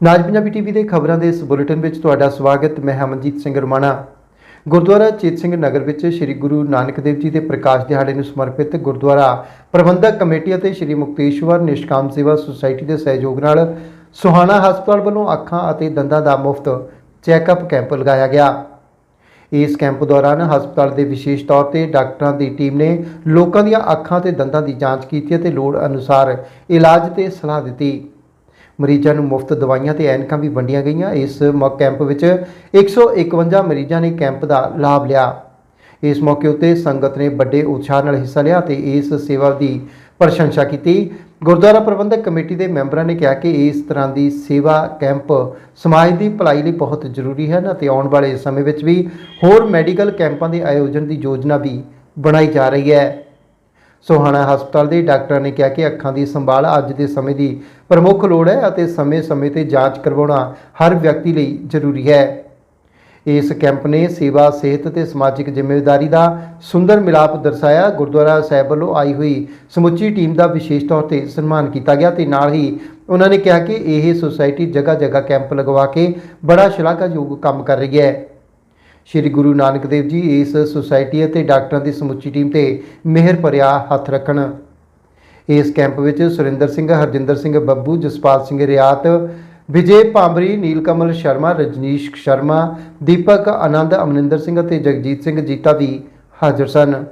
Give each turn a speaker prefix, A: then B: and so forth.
A: ਨਾਜ Punjabi TV ਦੇ ਖਬਰਾਂ ਦੇ ਇਸ ਬੁਲੇਟਿਨ ਵਿੱਚ ਤੁਹਾਡਾ ਸਵਾਗਤ, ਮੈਂ ਹਮਨਜੀਤ ਸਿੰਘ ਰਮਾਣਾ। ਗੁਰਦੁਆਰਾ ਚੇਤ ਸਿੰਘ ਨਗਰ ਵਿੱਚ ਸ੍ਰੀ ਗੁਰੂ ਨਾਨਕ ਦੇਵ ਜੀ ਦੇ ਪ੍ਰਕਾਸ਼ ਦਿਹਾੜੇ ਨੂੰ ਸਮਰਪਿਤ ਗੁਰਦੁਆਰਾ ਪ੍ਰਬੰਧਕ ਕਮੇਟੀ ਅਤੇ ਸ੍ਰੀ ਮੁਕਤੇਸ਼ਵਰ ਨਿਸ਼ਕਾਮ ਸੇਵਾ ਸੁਸਾਇਟੀ ਦੇ ਸਹਿਯੋਗ ਨਾਲ ਸੁਹਾਣਾ ਹਸਪਤਾਲ ਵੱਲੋਂ ਅੱਖਾਂ ਅਤੇ ਦੰਦਾਂ ਦਾ ਮੁਫਤ ਚੈੱਕਅਪ ਕੈਂਪ ਲਗਾਇਆ ਗਿਆ। ਇਸ ਕੈਂਪ ਦੌਰਾਨ ਹਸਪਤਾਲ ਦੇ ਵਿਸ਼ੇਸ਼ ਤੌਰ ਤੇ ਡਾਕਟਰਾਂ ਦੀ ਟੀਮ ਨੇ ਲੋਕਾਂ ਦੀਆਂ ਅੱਖਾਂ ਤੇ ਦੰਦਾਂ ਦੀ ਜਾਂਚ ਕੀਤੀ ਅਤੇ ਲੋੜ ਅਨੁਸਾਰ ਇਲਾਜ ਤੇ ਸਲਾਹ ਦਿੱਤੀ। ਮਰੀਜ਼ਾਂ ਨੂੰ ਮੁਫਤ ਦਵਾਈਆਂ ਤੇ ਐਨਕਾਂ ਵੀ ਵੰਡੀਆਂ ਗਈਆਂ। ਇਸ ਮੌ, ਕੈਂਪ ਵਿੱਚ 151 ਮਰੀਜ਼ਾਂ ਨੇ ਕੈਂਪ ਦਾ ਲਾਭ ਲਿਆ। ਇਸ ਮੌਕੇ ਉੱਤੇ ਸੰਗਤ ਨੇ ਵੱਡੇ ਉਤਸ਼ਾਹ ਨਾਲ ਹਿੱਸਾ ਲਿਆ ਤੇ ਇਸ ਸੇਵਾ ਦੀ ਪ੍ਰਸ਼ੰਸਾ ਕੀਤੀ। ਗੁਰਦੁਆਰਾ ਪ੍ਰਬੰਧਕ ਕਮੇਟੀ ਦੇ ਮੈਂਬਰਾਂ ਨੇ ਕਿਹਾ ਕਿ ਇਸ ਤਰ੍ਹਾਂ ਦੀ ਸੇਵਾ ਕੈਂਪ ਸਮਾਜ ਦੀ ਭਲਾਈ ਲਈ ਬਹੁਤ ਜ਼ਰੂਰੀ ਹੈ ਅਤੇ ਆਉਣ ਵਾਲੇ ਸਮੇਂ ਵਿੱਚ ਵੀ ਹੋਰ ਮੈਡੀਕਲ ਕੈਂਪਾਂ ਦੇ ਆਯੋਜਨ ਦੀ ਯੋਜਨਾ ਵੀ ਬਣਾਈ ਜਾ ਰਹੀ ਹੈ। ਸੋਹਾਣਾ ਹਸਪਤਾਲ ਦੇ ਡਾਕਟਰਾਂ ਨੇ ਕਿਹਾ ਕਿ ਅੱਖਾਂ ਦੀ ਸੰਭਾਲ ਅੱਜ ਦੇ ਸਮੇਂ ਦੀ ਪ੍ਰਮੁੱਖ ਲੋੜ ਹੈ ਅਤੇ ਸਮੇਂ-ਸਮੇਂ ਤੇ ਜਾਂਚ ਕਰਵਾਉਣਾ ਹਰ ਵਿਅਕਤੀ ਲਈ ਜ਼ਰੂਰੀ ਹੈ। ਇਸ ਕੈਂਪ ਨੇ ਸੇਵਾ, ਸਿਹਤ ਤੇ ਸਮਾਜਿਕ ਜ਼ਿੰਮੇਵਾਰੀ ਦਾ ਸੁੰਦਰ ਮਿਲਾਪ ਦਰਸਾਇਆ। ਗੁਰਦੁਆਰਾ ਸਾਹਿਬ ਵੱਲੋਂ ਆਈ ਹੋਈ ਸਮੁੱਚੀ ਟੀਮ ਦਾ ਵਿਸ਼ੇਸ਼ ਤੌਰ ਤੇ ਸਨਮਾਨ ਕੀਤਾ ਗਿਆ ਤੇ ਨਾਲ ਹੀ ਉਹਨਾਂ ਨੇ ਕਿਹਾ ਕਿ ਇਹ ਸੁਸਾਇਟੀ ਜਗ੍ਹਾ-ਜਗ੍ਹਾ ਕੈਂਪ ਲਗਵਾ ਕੇ ਬੜਾ ਸ਼ਲਾਘਾਯੋਗ ਕੰਮ ਕਰ ਰਹੀ ਹੈ। ਸ਼੍ਰੀ ਗੁਰੂ ਨਾਨਕ ਦੇਵ ਜੀ ਇਸ ਸੁਸਾਇਟੀ ਅਤੇ ਡਾਕਟਰਾਂ ਦੀ ਸਮੁੱਚੀ ਟੀਮ ਤੇ ਮਿਹਰ ਭਰਿਆ ਹੱਥ ਰੱਖਣ। ਇਸ ਕੈਂਪ ਵਿੱਚ ਸੁਰਿੰਦਰ ਸਿੰਘ, ਹਰਜਿੰਦਰ ਸਿੰਘ, ਬੱਬੂ, ਜਸਪਾਲ ਸਿੰਘ ਰਿਆਤ, ਵਿਜੇ ਭਾਂਬਰੀ ਨੀਲਕਮਲ ਸ਼ਰਮਾ, ਰਜਨੀਸ਼ ਸ਼ਰਮਾ, ਦੀਪਕ, ਆਨੰਦ ਅਮਨਿੰਦਰ ਸਿੰਘ ਅਤੇ ਜਗਜੀਤ ਸਿੰਘ ਜੀਤਾ ਵੀ ਹਾਜ਼ਰ ਸਨ।